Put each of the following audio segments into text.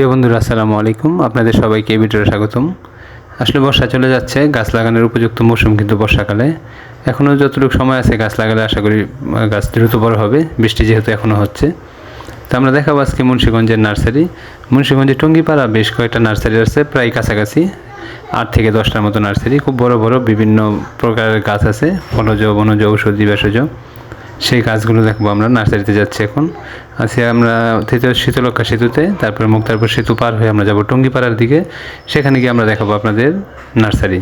প্রিয় বন্ধুরা, আসসালামু আলাইকুম। আপনাদের সবাইকে ভিডিওতে স্বাগতম। আসলে বর্ষা চলে যাচ্ছে, গাছ লাগানোর উপযুক্ত মৌসুম কিন্তু বর্ষাকালে। এখনও যতটুকু সময় আছে গাছ লাগালে আশা করি গাছ দ্রুত বড় হবে। বৃষ্টি যেহেতু এখনও হচ্ছে। তো আমরা দেখাবো আজকে মুন্সীগঞ্জের নার্সারি। মুন্সীগঞ্জে টঙ্গিপাড়া বেশ কয়েকটা নার্সারি আছে, প্রায় কাছাকাছি। আট থেকে দশটার মতো নার্সারি। খুব বড় বড় বিভিন্ন প্রকারের গাছ আছে, ফলজ, বনজ, ঔষধি ভেষজ সেই গাছগুলো দেখব, আমরা নার্সারিতে যাচ্ছি এখন। আছে আমরা শীতলক্ষা সেতুতে, তারপরে মুক্তারপুর সেতু পার হয়ে আমরা যাব টঙ্গিপাড়ার দিকে। সেখানে গিয়ে আমরা দেখাবো আপনাদের নার্সারি।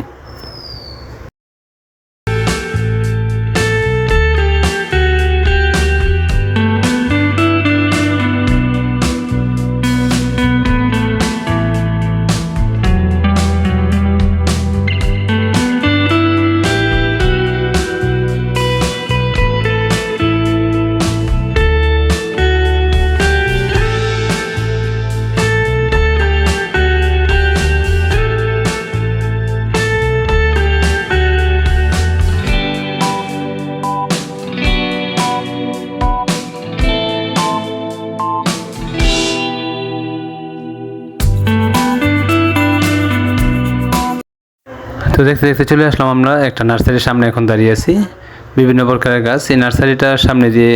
তো দেখতে দেখতে চলে আসলাম আমরা একটা নার্সারির সামনে এখন দাঁড়িয়ে আছি। বিভিন্ন প্রকারের গাছ। এই নার্সারিটার সামনে দিয়ে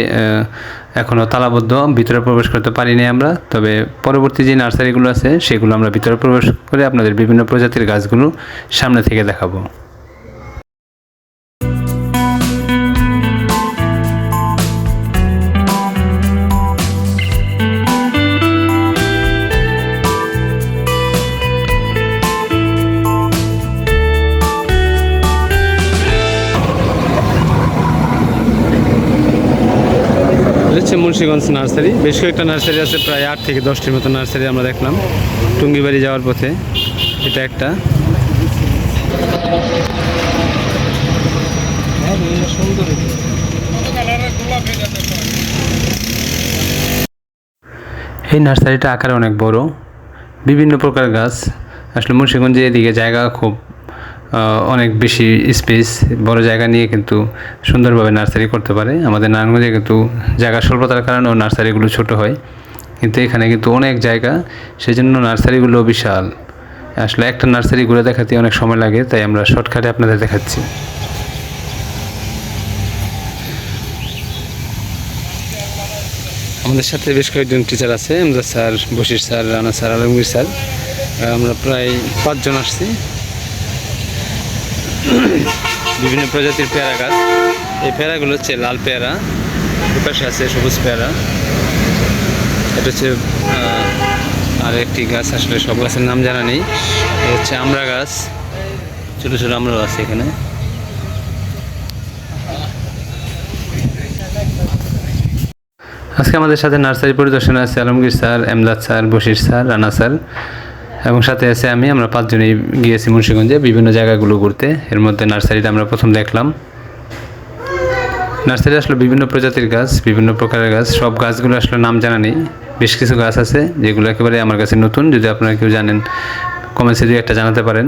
এখনও এখনও তালাবদ্ধ, ভিতরে প্রবেশ করতে পারিনি আমরা। তবে পরবর্তী যে নার্সারিগুলো আছে, সেগুলো আমরা ভিতরে প্রবেশ করে আপনাদের বিভিন্ন প্রজাতির গাছগুলো সামনে থেকে দেখাবো। হচ্ছে মুন্সিগঞ্জ নার্সারি। বেশ কয়েকটা নার্সারি আছে, প্রায় আট থেকে দশটির মতো নার্সারি আমরা দেখলাম। টুঙ্গিবাড়ি যাওয়ার পথে এটা একটা। এই নার্সারিটা আকারে অনেক বড়। বিভিন্ন প্রকার গাছ। আসলে মুন্সিগঞ্জে এদিকে জায়গা খুব অনেক বেশি স্পেস বড় জায়গা নিয়ে কিন্তু সুন্দরভাবে নার্সারি করতে পারে। আমাদের নারায়ণগঞ্জে কিন্তু জায়গা স্বল্পতার কারণেও নার্সারিগুলো ছোট হয়। কিন্তু এখানে কিন্তু অনেক জায়গা সেই জন্য নার্সারিগুলো বিশাল। আসলে একটা নার্সারি ঘুরে দেখাতে অনেক সময় লাগে, তাই আমরা শর্টকাটে আপনাদের দেখাচ্ছি। আমাদের সাথে বেশ কয়েকজন টিচার আছে, Amjad sir, Bashir sir, Rana sir, Alamgir sir. আমরা প্রায় পাঁচজন আসছি। বিভিন্ন প্রজাতির পেয়ারা গাছ। এই পেয়ারাগুলো হচ্ছে লাল পেয়ারা, দুপাশে আছে সবুজ পেয়ারা। এটা হচ্ছে আর একটি গাছ, আসলে সব গাছের নাম জানা নেই। হচ্ছে আমড়া গাছ। ছোটো ছোটো আমরাও আছে এখানে। আজকে আমাদের সাথে নার্সারি পরিদর্শনে আছে Alamgir sir, Emdad sir, Bashir sir, Rana sir. এবং সাথে আছে আমি, আমরা পাঁচজনেই গিয়েছি মুন্সীগঞ্জে, বিভিন্ন জায়গাগুলো ঘুরতে। এর মধ্যে নার্সারিটা আমরা প্রথম দেখলাম। নার্সারি আসলে বিভিন্ন প্রজাতির গাছ, বিভিন্ন প্রকারের গাছ। সব গাছগুলো আসলে নাম জানা নেই। বেশ কিছু গাছ আছে, যেগুলো একেবারে আমার কাছে নতুন, যদি আপনারা কেউ জানেন কমেন্টসে দিয়ে একটা জানাতে পারেন।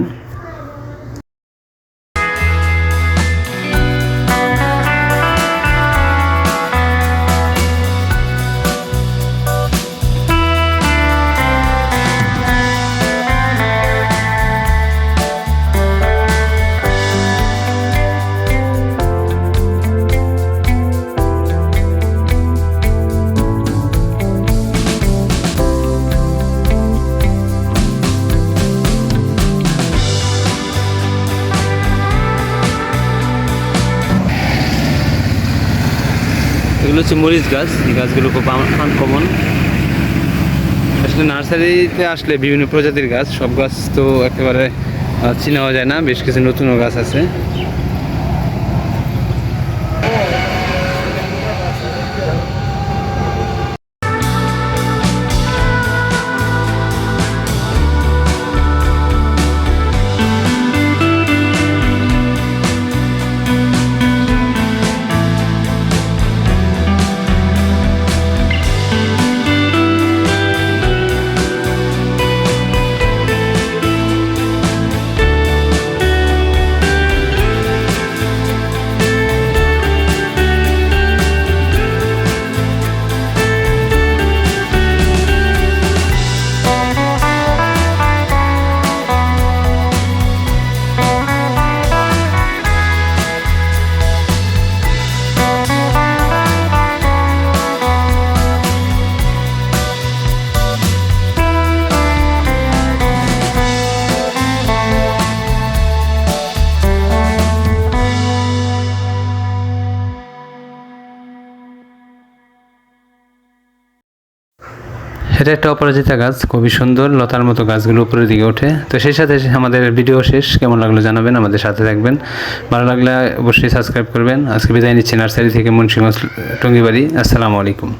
এগুলো হচ্ছে মরিচ গাছ। এই গাছগুলো খুব আনকমন আসলে নার্সারিতে আসলে বিভিন্ন প্রজাতির গাছ, সব গাছ তো একেবারে চিনাওয়া চিনাও যায় না, বেশ কিছু নতুনও গাছ আছে। এটা একটা অপরাজিতা গাছ, খুবই সুন্দর, লতার মতো গাছগুলো উপরের দিকে ওঠে। তো সেই সাথে আমাদের ভিডিও শেষ, কেমন লাগল জানাবেন, আমাদের সাথে থাকবেন। ভালো লাগলে অবশ্যই সাবস্ক্রাইব করবেন। আজকে বিদায় নিচ্ছি নার্সারি থেকে মুন্সিগঞ্জ, টঙ্গিবাড়ি। আসসালামু আলাইকুম।